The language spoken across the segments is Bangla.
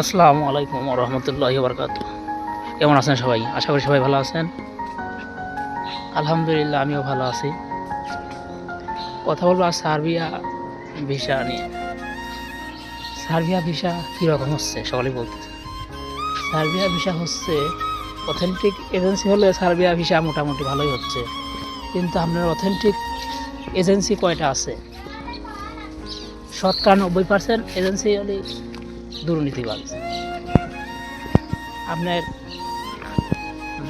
আসসালামু আলাইকুম রহমতুল্লাহ বরকাত কেমন আছেন সবাই? আশা করি সবাই ভালো আছেন। আলহামদুলিল্লাহ, আমিও ভালো আছি। কথা বলব আর সার্বিয়া ভিসা নিয়ে। সার্বিয়া ভিসা কীরকম হচ্ছে? সকলেই বলতেছে। সার্বিয়া ভিসা হচ্ছে অথেন্টিক এজেন্সি হলে সার্বিয়া ভিসা মোটামুটি ভালোই হচ্ছে। কিন্তু আপনার অথেন্টিক এজেন্সি কয়টা আছে? শতকরা নব্বই পার্সেন্ট এজেন্সি হলে দুর্নীতিবাজ। আপনার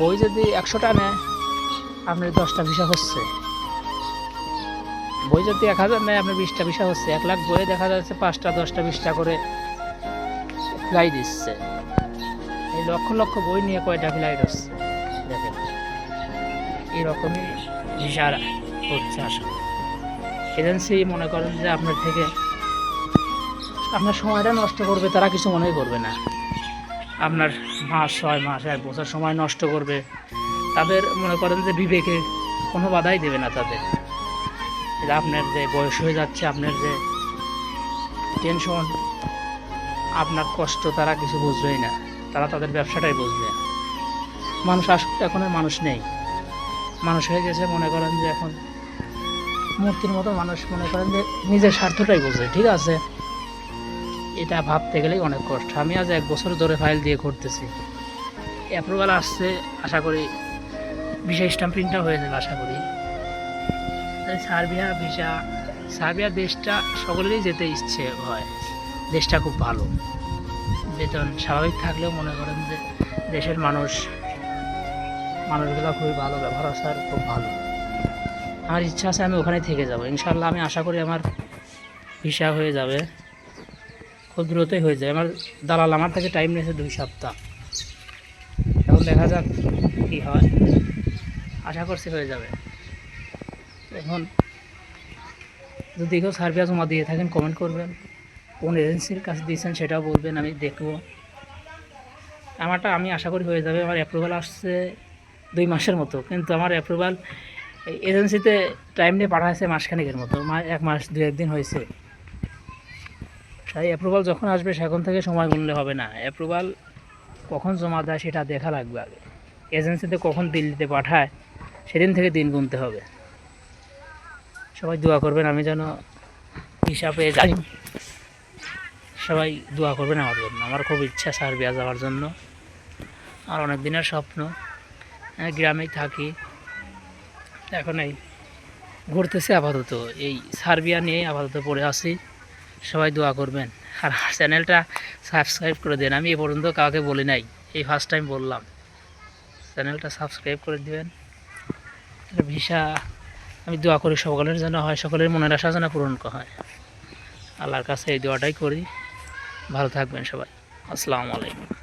বই যদি একশোটা নেয়, আপনার দশটা ভিসা হচ্ছে। বই যদি এক হাজার নেয়, আপনার বিশটা ভিসা হচ্ছে। এক লাখ বইয়ে দেখা যাচ্ছে পাঁচটা, দশটা, বিশটা করে ফ্লাই দিচ্ছে। এই লক্ষ লক্ষ বই নিয়ে কয়টা ফ্লাইট হচ্ছে দেখেন, এরকমই ভিসা হচ্ছে আসলে। এজেন্সি মনে করেন যে আপনার থেকে আপনার সময়টা নষ্ট করবে, তারা কিছু মনেই করবে না। আপনার মাস, ছয় মাস, এক বছর সময় নষ্ট করবে। তাদের মনে করেন যে বিবেকে কোনো বাধাই দেবে না তাদের। আপনার যে বয়স হয়ে যাচ্ছে, আপনার যে টেনশন আপনার কষ্ট, তারা কিছু বুঝবেই না। তারা তাদের ব্যবসাটাই বুঝবে। মানুষ আসলে এখন মানুষ নেই। মানুষ হয়ে গেছে, মনে করেন যে এখন মূর্তির মতো মানুষ, মনে করেন যে নিজের স্বার্থটাই বোঝে ঠিক আছে? এটা ভাবতে গেলেই অনেক কষ্ট। আমি আজ এক বছর ধরে ফাইল দিয়ে করতেছি অ্যাপ্রুভাল আসছে, আশা করি ভিসা স্ট্যাম্পিংটা হয়ে যাবে, আশা করি। সার্বিয়া ভিসা সার্বিয়া দেশটা সকলেরই যেতে ইচ্ছে হয়। দেশটা খুব ভালো। বেতন স্বাভাবিক থাকলেও মনে করেন যে দেশের মানুষ, মানুষগুলো খুবই ভালো, ব্যবহার আসার খুব ভালো। আমার ইচ্ছা আছে আমি ওখানে থেকে যাব। ইনশাল্লাহ আমি আশা করি আমার ভিসা হয়ে যাবে। খুব দ্রুতই হয়ে যায়। আমার দালাল আমার থেকে টাইম নিয়েছে দুই সপ্তাহ। এখন দেখা যাক কী হয়। আশা করছি হয়ে যাবে। এখন যদি কেউ সার্ভিয়া জমা দিয়ে থাকেন কমেন্ট করবেন। কোন এজেন্সির কাছে দিয়েছেন সেটাও বলবেন, আমি দেখব। আমারটা আমি আশা করি হয়ে যাবে। আমার অ্যাপ্রুভাল আসছে দুই মাসের মতো। কিন্তু আমার অ্যাপ্রুভাল এজেন্সিতে টাইম নিয়ে পাঠাইছে মাসখানেকের মতো। এক মাস দু একদিন হয়েছে। তাই অ্যাপ্রুভাল যখন আসবে, সেখন থেকে সময় গুনলে হবে না। অ্যাপ্রুভাল কখন জমা দেয়, সেটা দেখা লাগবে আগে। এজেন্সিতে কখন দিল্লিতে পাঠায়, সেদিন থেকে দিন গুনতে হবে। সবাই দোয়া করবেন, আমি যেন হিসাবে যাই সবাই দোয়া করবেন আমার জন্য। আমার খুব ইচ্ছা সার্বিয়া যাওয়ার জন্য। আর অনেক দিনের স্বপ্ন গ্রামেই থাকি। এখন এই ঘুরতেছি আপাতত। এই সার্বিয়া নিয়ে আপাতত পড়ে আছি। সবাই দোয়া করবেন। আর চ্যানেলটা সাবস্ক্রাইব করে দেন। আমি এ পর্যন্ত কাউকে বলি নাই। এই ফার্স্ট টাইম বললাম। চ্যানেলটা সাবস্ক্রাইব করে দেবেন। ভিসা। আমি দোয়া করি সকলের যেন হয়, সকলের মনের আশা যেন পূরণ হয়। আল্লাহর কাছে এই দোয়াটাই করি। ভালো থাকবেন সবাই। আসসালামু আলাইকুম।